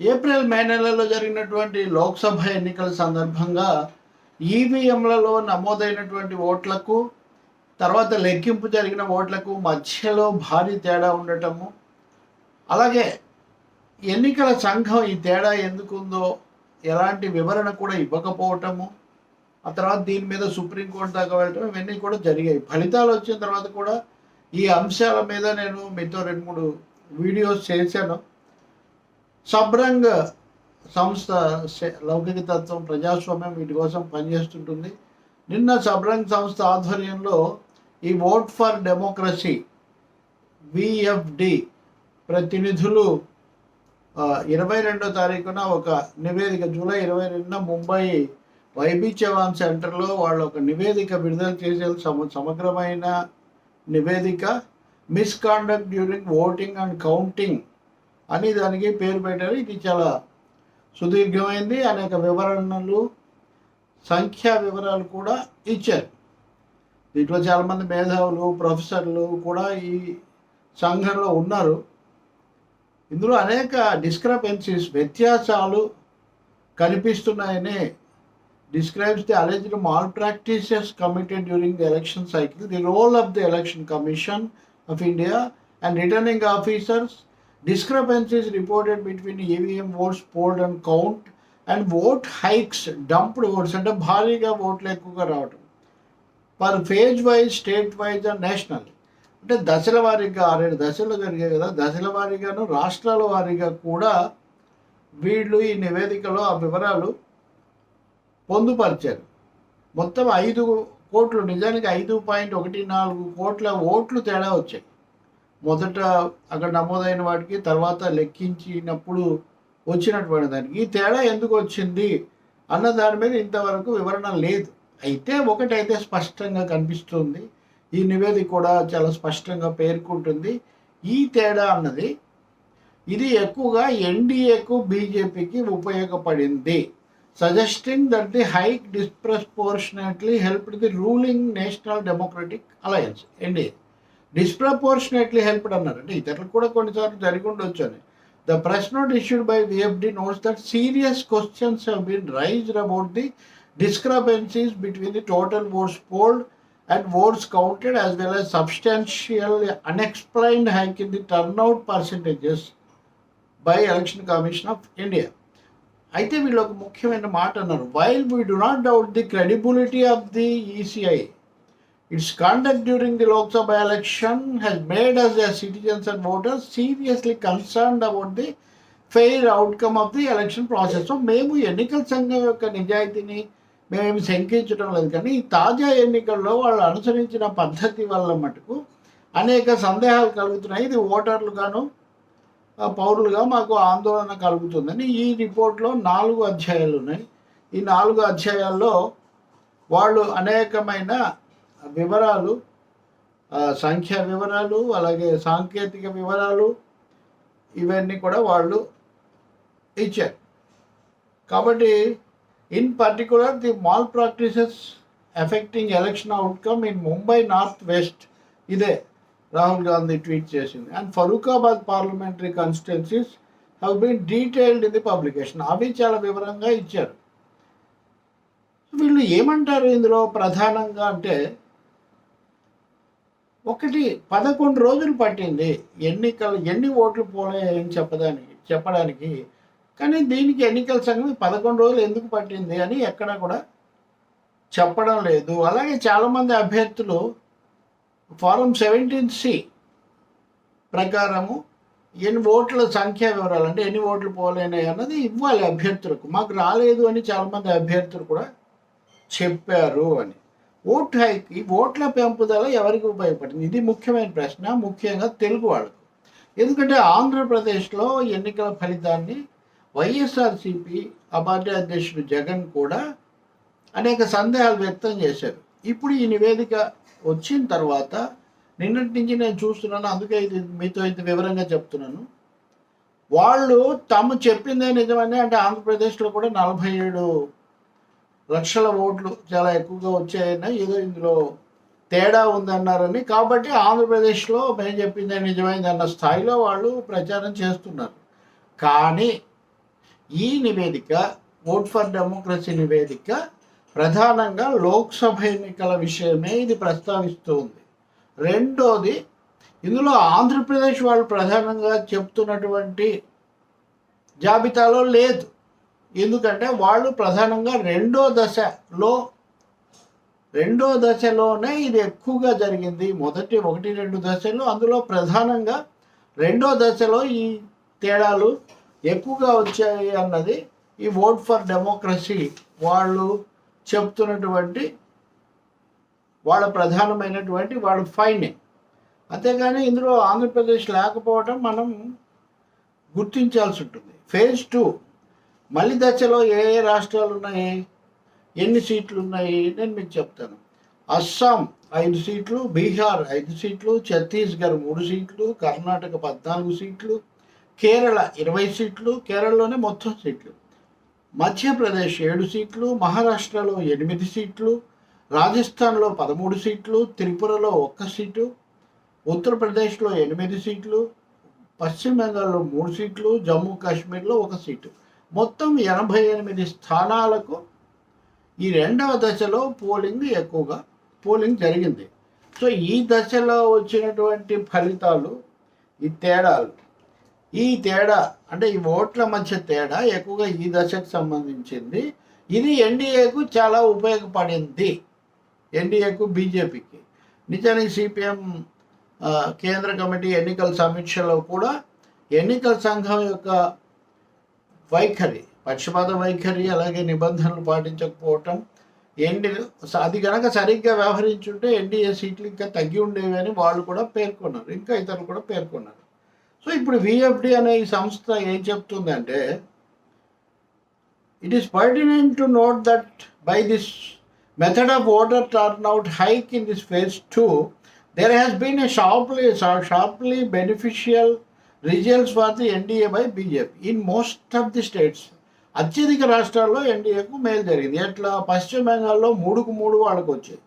April May నెలలో జరిగినటువంటి లోక్సభ ఎన్నికల సందర్భంగా ఈవీఎంలలో నమోదైనటువంటి ఓట్లకు తర్వాత లెక్కింపు జరిగిన ఓట్లకు మధ్యలో భారీ తేడా ఉండటము అలాగే ఎన్నికల సంఘం ఈ తేడా ఎందుకుందో ఎలాంటి వివరణ కూడా ఇవ్వకపోవటము ఆ తర్వాత దీని మీద సుప్రీంకోర్టు దాకా వెళ్ళటం ఇవన్నీ కూడా జరిగాయి. ఫలితాలు వచ్చిన తర్వాత కూడా ఈ అంశాల మీద నేను మీతో రెండు మూడు వీడియోస్ చేశాను. సబ్రంగ్ సంస్థ లౌకిక తత్వం ప్రజాస్వామ్యం వీటి కోసం పనిచేస్తుంటుంది. నిన్న సబ్రంగ్ సంస్థ ఆధ్వర్యంలో ఈ ఓట్ ఫర్ డెమోక్రసీ విఎఫ్డి ప్రతినిధులు ఇరవై రెండో తారీఖున ఒక నివేదిక జూలై ఇరవై రెండున ముంబై వైబీ చవాన్ సెంటర్లో వాళ్ళు ఒక నివేదిక విడుదల చేసే సమ సమగ్రమైన నివేదిక. Misconduct during voting and counting అని దానికి పేరు పెట్టారు. ఇది చాలా సుదీర్ఘమైంది. అనేక వివరణలు సంఖ్యా వివరాలు కూడా ఇచ్చారు. దీంట్లో చాలామంది మేధావులు ప్రొఫెసర్లు కూడా ఈ సంఘంలో ఉన్నారు. ఇందులో అనేక డిస్క్రపెన్సీస్ వ్యత్యాసాలు కనిపిస్తున్నాయని describes the alleged malpractices committed during the election cycle the role of the Election Commission of India and returning officers discrepancies reported between EVM votes polled and count, and vote hikes dumped votes అంటే భారీగా ఓట్లు ఎక్కువగా రావటం. Per phase wise state wise and national అంటే దశల వారీగా ఆరేడు దశలు జరిగాయి కదా దశల వారీగాను రాష్ట్రాల వారీగా కూడా వీళ్ళు ఈ నివేదికలో ఆ వివరాలు పొందుపరిచారు. మొత్తం ఐదు కోట్లు నిజానికి ఐదు పాయింట్ ఒకటి నాలుగు కోట్ల ఓట్లు తేడా వచ్చాయి. మొదట అక్కడ నమోదైన వాటికి తర్వాత లెక్కించినప్పుడు వచ్చినటువంటి దానికి. ఈ తేడా ఎందుకు వచ్చింది అన్న దాని మీద ఇంతవరకు వివరణ లేదు. అయితే ఒకటైతే స్పష్టంగా కనిపిస్తుంది. ఈ నివేదిక కూడా చాలా స్పష్టంగా పేర్కొంటుంది. ఈ తేడా అన్నది ఇది ఎక్కువగా ఎన్డీఏకు బీజేపీకి ఉపయోగపడింది. Suggesting that the hike disproportionately help the ruling National Democratic Alliance NDA disproportionately helped అన్నారు. అంటే ఇతరులు కూడా కొన్నిసార్లు జరిగి ఉండొచ్చు అని. The press note issued by VFD notes that serious questions have been raise about the discrepancies between the total votes polled and votes counted as well as substantial unexplained hike in the turnout percentages by Election Commission of India అయితే వీళ్ళు ఒక ముఖ్యమైన మాట అన్నారు. While we do not doubt the credibility of the ECI its conduct during the Lok Sabha election has made us a citizens and voters seriously concerned about the fair outcome of the election process so మేము ఎన్నికల సంఘం యొక్క నిజాయితీని మేమేమి శంకించడం లేదు. కానీ ఈ తాజా ఎన్నికల్లో వాళ్ళు అనుసరించిన పద్ధతి వల్ల మటుకు అనేక సందేహాలు కలుగుతున్నాయి. ఇది ఓటర్లుగాను పౌరులుగా మాకు ఆందోళన కలుగుతుందని ఈ రిపోర్ట్లో నాలుగు అధ్యాయాలు ఉన్నాయి. ఈ నాలుగు అధ్యాయాల్లో వాళ్ళు అనేకమైన వివరాలు సంఖ్య వివరాలు అలాగే సాంకేతిక వివరాలు ఇవన్నీ కూడా వాళ్ళు ఇచ్చారు. కాబట్టి in particular the malpractices affecting election outcome in Mumbai North West ఇదే రాహుల్ గాంధీ ట్వీట్ చేసింది. And Farrukhabad parliamentary constituencies have been detailed in the publication అవి చాలా వివరంగా ఇచ్చారు. వీళ్ళు ఏమంటారు ఇందులో ప్రధానంగా అంటే ఒకటి పదకొండు రోజులు పట్టింది. ఎన్నికలు ఎన్ని ఓట్లు పోలేని చెప్పడానికి చెప్పడానికి. కానీ దీనికి ఎన్నికల సంఘం పదకొండు రోజులు ఎందుకు పట్టింది అని ఎక్కడా కూడా చెప్పడం లేదు. అలాగే చాలామంది అభ్యర్థులు ఫారం సెవెంటీన్ సి ప్రకారము ఎన్ని ఓట్ల సంఖ్య వివరాలు అంటే ఎన్ని ఓట్లు పోలేనాయి అన్నది ఇవ్వాలి అభ్యర్థులకు. మాకు రాలేదు అని చాలామంది అభ్యర్థులు కూడా చెప్పారు అని. ఓట్ హైక్ ఈ ఓట్ల పెంపుదల ఎవరికి ఉపయోగపడింది ఇది ముఖ్యమైన ప్రశ్న ముఖ్యంగా తెలుగు వాళ్ళకు. ఎందుకంటే ఆంధ్రప్రదేశ్లో ఎన్నికల ఫలితాన్ని వైఎస్ఆర్సిపి ఆ పార్టీ అధ్యక్షుడు జగన్ కూడా అనేక సందేహాలు వ్యక్తం చేశారు. ఇప్పుడు ఈ నివేదిక వచ్చిన తర్వాత నిన్నటి నుంచి నేను చూస్తున్నాను అందుకే ఇది మీతో ఇది వివరంగా చెప్తున్నాను. వాళ్ళు తాము చెప్పిందే నిజమని అంటే ఆంధ్రప్రదేశ్లో కూడా నలభై ఏడు లక్షల ఓట్లు చాలా ఎక్కువగా వచ్చాయని ఏదో ఇందులో తేడా ఉందన్నారని. కాబట్టి ఆంధ్రప్రదేశ్లో మేము చెప్పిందే నిజమైంది అన్న స్థాయిలో వాళ్ళు ప్రచారం చేస్తున్నారు. కానీ ఈ నివేదిక ఓట్ ఫర్ డెమోక్రసీ నివేదిక ప్రధానంగా లోక్సభ ఎన్నికల విషయమే ఇది ప్రస్తావిస్తూ ఉంది. రెండోది ఇందులో ఆంధ్రప్రదేశ్ వాళ్ళు ప్రధానంగా చెప్తున్నటువంటి జాబితాలో లేదు. ఎందుకంటే వాళ్ళు ప్రధానంగా రెండో దశలో రెండో దశలోనే ఇది ఎక్కువగా జరిగింది. మొదటి ఒకటి రెండు దశలు అందులో ప్రధానంగా రెండో దశలో ఈ తేడాలు ఎక్కువగా వచ్చాయి అన్నది ఈ ఓట్ ఫర్ డెమోక్రసీ వాళ్ళు చెప్తున్నటువంటి వాళ్ళ ప్రధానమైనటువంటి వాళ్ళ ఫైండింగ్ అంతేగాని ఇందులో ఆంధ్రప్రదేశ్ లేకపోవడం మనం గుర్తించాల్సి ఉంటుంది. ఫేజ్ టూ మళ్ళీ దశలో ఏ ఏ రాష్ట్రాలు ఉన్నాయి? ఎన్ని సీట్లు ఉన్నాయి? నేను మీకు చెప్తాను. అస్సాం ఐదు సీట్లు బీహార్ ఐదు సీట్లు ఛత్తీస్గఢ్ మూడు సీట్లు కర్ణాటక పద్నాలుగు సీట్లు కేరళ ఇరవై సీట్లు కేరళలోనే మొత్తం సీట్లు. మధ్యప్రదేశ్ ఏడు సీట్లు మహారాష్ట్రలో ఎనిమిది సీట్లు రాజస్థాన్లో పదమూడు సీట్లు త్రిపురలో ఒక్క సీటు ఉత్తరప్రదేశ్లో ఎనిమిది సీట్లు పశ్చిమ బెంగాల్లో మూడు సీట్లు జమ్మూ కాశ్మీర్లో ఒక సీటు. మొత్తం ఎనభై ఎనిమిది స్థానాలకు ఈ రెండవ దశలో పోలింగ్ ఎక్కువగా పోలింగ్ జరిగింది. సో ఈ దశలో వచ్చినటువంటి ఫలితాలు ఈ తేడాలు ఈ తేడా అంటే ఈ ఓట్ల మధ్య తేడా ఎక్కువగా ఈ దశకు సంబంధించింది. ఇది ఎన్డీఏకు చాలా ఉపయోగపడింది. ఎన్డీఏకు బీజేపీకి. నిజానికి సిపిఎం కేంద్ర కమిటీ ఎన్నికల సమీక్షలో కూడా ఎన్నికల సంఘం యొక్క వైఖరి పక్షపాత వైఖరి అలాగే నిబంధనలు పాటించకపోవటం. ఎన్డీ అది కనుక సరిగ్గా వ్యవహరించుంటే ఎన్డీఏ సీట్లు ఇంకా తగ్గి ఉండేవి అని వాళ్ళు కూడా పేర్కొన్నారు. ఇంకా ఇతరులు కూడా పేర్కొన్నారు. సో ఇప్పుడు విఎఫ్డి అనే ఈ సంస్థ ఏం చెప్తుందంటే it is pertinent to note that by this method of voter turnout hike in this phase two there has been a sharply sharply beneficial results for the NDA by BJP. In most of the states అత్యధిక రాష్ట్రాల్లో ఎన్డీఏకు మేలు జరిగింది. ఎట్లా? పశ్చిమ బెంగాల్లో మూడుకు మూడు వాళ్ళకు వచ్చాయి.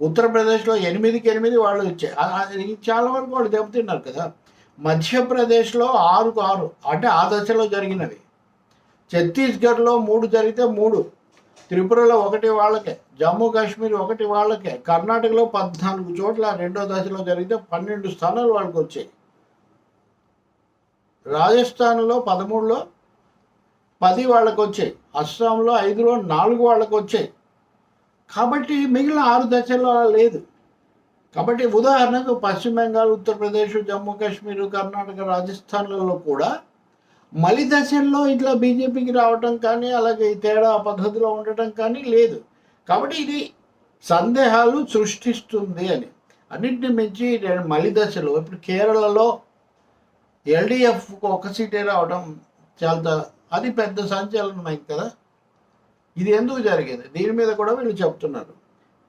ఉత్తరప్రదేశ్లో ఎనిమిదికి ఎనిమిది వాళ్ళు వచ్చాయి ఇది చాలా వరకు వాళ్ళు దెబ్బతిన్నారు కదా. మధ్యప్రదేశ్లో ఆరుకు ఆరు అంటే ఆ దశలో జరిగినవి. ఛత్తీస్గఢ్లో మూడు జరిగితే మూడు. త్రిపురలో ఒకటి వాళ్ళకే. జమ్మూ కాశ్మీర్ ఒకటి వాళ్ళకే. కర్ణాటకలో పద్నాలుగు చోట్ల రెండో దశలో జరిగితే పన్నెండు స్థానాలు వాళ్ళకి వచ్చాయి. రాజస్థాన్లో పదమూడులో పది వాళ్ళకు వచ్చాయి అస్సాంలో ఐదులో నాలుగు వాళ్ళకు వచ్చాయి కాబట్టి మిగిలిన ఆరు దశల్లో అలా లేదు. కాబట్టి ఉదాహరణకు పశ్చిమ బెంగాల్ ఉత్తరప్రదేశ్ జమ్మూ కాశ్మీర్ కర్ణాటక రాజస్థాన్లలో కూడా మలి దశల్లో ఇట్లా బీజేపీకి రావటం కానీ అలాగే ఈ తేడా పద్ధతిలో ఉండటం కానీ లేదు. కాబట్టి ఇది సందేహాలు సృష్టిస్తుంది అని. అన్నింటిని మించి మలి దశలో ఇప్పుడు కేరళలో ఎల్డిఎఫ్కు ఒక సీటే రావడం చాలా అది పెద్ద సంచలనమైంది కదా. ఇది ఎందుకు జరిగింది? దీని మీద కూడా వీళ్ళు చెప్తున్నారు.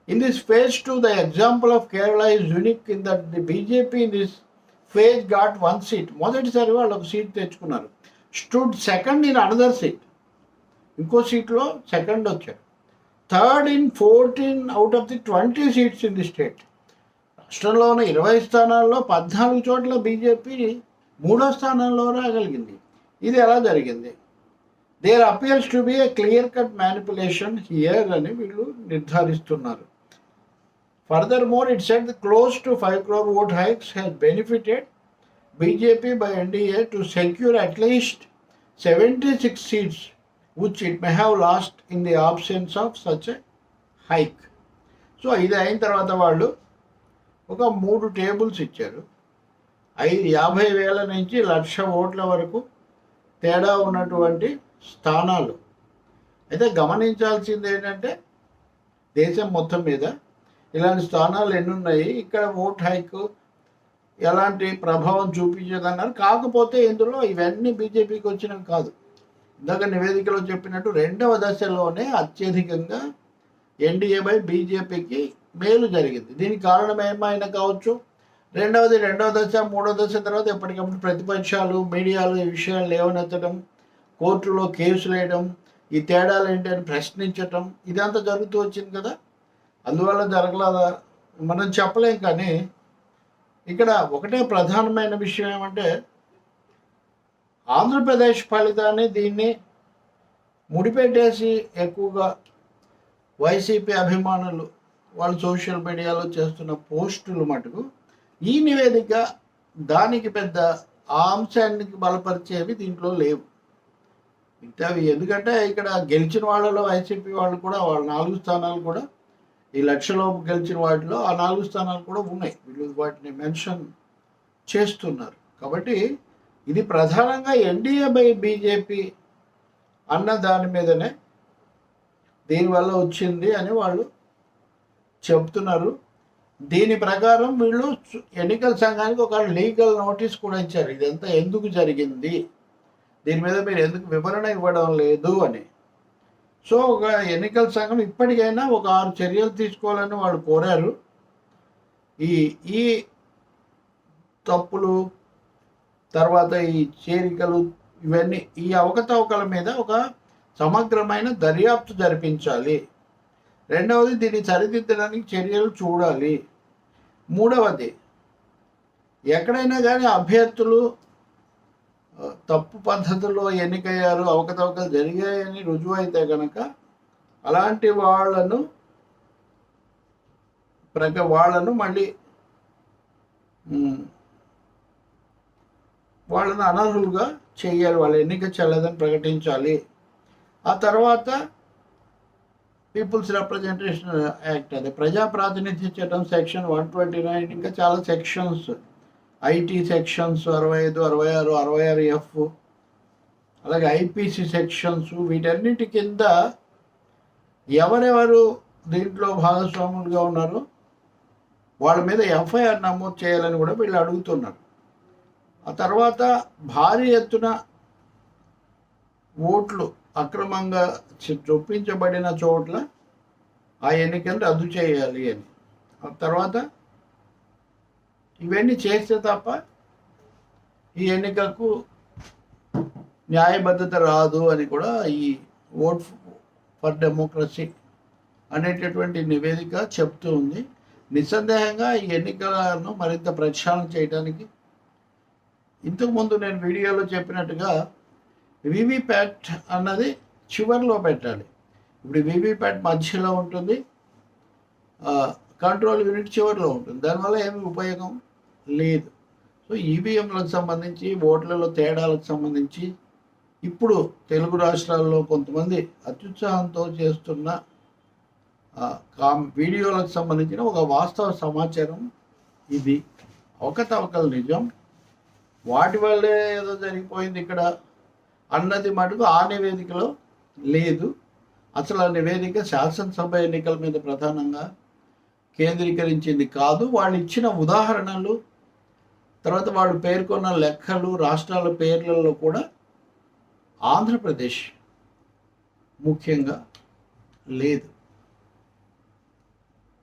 In this phase two the example of Kerala is unique in that the BJP in this phase got one seat మొదటిసారి వాళ్ళు ఒక సీట్ తెచ్చుకున్నారు. Stood second in another seat ఇంకో సీట్లో సెకండ్ వచ్చారు. Third in fourteen out of the twenty seats in the state రాష్ట్రంలో ఉన్న ఇరవై స్థానాల్లో పద్నాలుగు చోట్ల బీజేపీ మూడో స్థానంలో రాగలిగింది. ఇది ఎలా జరిగింది? There appears to be a clear cut manipulation here అని వీళ్ళు నిర్ధారిస్తున్నారు. Furthermore it set close to five crore vote hikes has benefited BJP by NDA to secure at least seventy six seats which it may have lost in the absence of such a hike so ఇది అయిన తర్వాత వాళ్ళు ఒక మూడు tables ఇచ్చారు. ఐదు యాభై వేల నుంచి లక్ష ఓట్ల వరకు తేడా ఉన్నటువంటి స్థానాలు. అయితే గమనించాల్సింది ఏంటంటే దేశం మొత్తం మీద ఇలాంటి స్థానాలు ఎన్ని ఉన్నాయి ఇక్కడ ఓట్ హైక్ ఎలాంటి ప్రభావం చూపించదన్నారు. కాకపోతే ఇందులో ఇవన్నీ బీజేపీకి వచ్చినవి కాదు. ఇందాక నివేదికలో చెప్పినట్టు రెండవ దశలోనే అత్యధికంగా ఎన్డీఏ బై బీజేపీకి మేలు జరిగింది. దీనికి కారణం ఏమైనా కావచ్చు? రెండవది రెండవ దశ మూడవ దశ తర్వాత ఎప్పటికప్పుడు ప్రతిపక్షాలు మీడియాలు ఈ విషయాలు లేవనెత్తడం కోర్టులో కేసులు వేయడం ఈ తేడాలు ఏంటి అని ప్రశ్నించటం ఇదంతా జరుగుతూ వచ్చింది కదా. అందువల్ల జరగలేదా మనం చెప్పలేం కానీ ఇక్కడ ఒకటే ప్రధానమైన విషయం ఏమంటే ఆంధ్రప్రదేశ్ ఫలితాన్ని దీన్ని ముడిపెట్టేసి ఎక్కువగా వైసీపీ అభిమానులు వాళ్ళు సోషల్ మీడియాలో చేస్తున్న పోస్టులు మటుకు ఈ నివేదిక దానికి పెద్ద ఆ అంశానికి బలపరిచేవి దీంట్లో లేవు. మిగతావి ఎందుకంటే ఇక్కడ గెలిచిన వాళ్ళలో వైసీపీ వాళ్ళు కూడా వాళ్ళ నాలుగు స్థానాలు కూడా ఈ లక్షలోపు గెలిచిన వాటిలో ఆ నాలుగు స్థానాలు కూడా ఉన్నాయి. వీళ్ళు వాటిని మెన్షన్ చేస్తున్నారు. కాబట్టి ఇది ప్రధానంగా ఎన్డీఏ బై బీజేపీ అన్న దాని మీదనే దీనివల్ల వచ్చింది అని వాళ్ళు చెప్తున్నారు. దీని ప్రకారం వీళ్ళు ఎన్నికల సంఘానికి ఒక లీగల్ నోటీస్ కూడా ఇచ్చారు. ఇదంతా ఎందుకు జరిగింది? దీని మీద మీరు ఎందుకు వివరణ ఇవ్వడం లేదు అని. సో ఒక ఎన్నికల సంఘం ఇప్పటికైనా ఒక ఆరు చర్యలు తీసుకోవాలని వాళ్ళు కోరారు. ఈ ఈ తప్పులు తర్వాత ఈ చేరికలు ఇవన్నీ ఈ అవకతవకల మీద ఒక సమగ్రమైన దర్యాప్తు జరిపించాలి. రెండవది దీన్ని సరిదిద్దడానికి చర్యలు చూడాలి. మూడవది ఎక్కడైనా కానీ అభ్యర్థులు తప్పు పద్ధతిలో ఎన్నికయ్యారు అవకతవకలు జరిగాయని రుజువు అయితే కనుక అలాంటి వాళ్ళను ప్రక వాళ్ళను మళ్ళీ వాళ్ళను అనర్హులుగా చేయాలి వాళ్ళ ఎన్నిక చెల్లదని ప్రకటించాలి. ఆ తర్వాత పీపుల్స్ రిప్రజెంటేషన్ యాక్ట్ అదే. ప్రజా ప్రాతినిధ్య చట్టం సెక్షన్ వన్ ట్వంటీ నైన్ ఇంకా చాలా సెక్షన్స్. ఐటీ సెక్షన్స్ అరవై ఐదు అరవై ఆరు అరవై ఆరు ఎఫ్. అలాగే ఐపీసీ సెక్షన్స్ వీటన్నిటి కింద ఎవరెవరు దీంట్లో భాగస్వాములుగా ఉన్నారో వాళ్ళ మీద ఎఫ్ఐఆర్ నమోదు చేయాలని కూడా వీళ్ళు అడుగుతున్నారు. ఆ తర్వాత భారీ ఎత్తున ఓట్లు అక్రమంగా చొప్పించబడిన చోట్ల ఆ ఎన్నికలు రద్దు చేయాలి అని. ఆ తర్వాత ఇవన్నీ చేస్తే తప్ప ఈ ఎన్నికకు న్యాయబద్ధత రాదు అని కూడా ఈ ఓట్ ఫర్ డెమోక్రసీ అనేటటువంటి నివేదిక చెప్తూ ఉంది. నిస్సందేహంగా ఈ ఎన్నికలను మరింత ప్రక్షాళన చేయడానికి ఇంతకుముందు నేను వీడియోలో చెప్పినట్టుగా వివిప్యాట్ అన్నది చివరిలో పెట్టాలి. ఇప్పుడు వివిప్యాట్ మధ్యలో ఉంటుంది. కంట్రోల్ యూనిట్ చివరిలో ఉంటుంది. దానివల్ల ఏమి ఉపయోగం? లేదు. సో ఈవీఎంలకు సంబంధించి ఓట్లలో తేడాలకు సంబంధించి ఇప్పుడు తెలుగు రాష్ట్రాల్లో కొంతమంది అత్యుత్సాహంతో చేస్తున్న కామ్ వీడియోలకు సంబంధించిన ఒక వాస్తవ సమాచారం ఇది. అవకతవకలు నిజం. వాటి వల్లే ఏదో జరిగిపోయింది ఇక్కడ. అన్నది మటుకు ఆ నివేదికలో లేదు. అసలు ఆ నివేదిక శాసనసభ ఎన్నికల మీద ప్రధానంగా కేంద్రీకరించింది కాదు. వాళ్ళు ఇచ్చిన ఉదాహరణలు తర్వాత వాళ్ళు పేర్కొన్న లెక్కలు రాష్ట్రాల పేర్లలో కూడా ఆంధ్రప్రదేశ్ ముఖ్యంగా లేదు.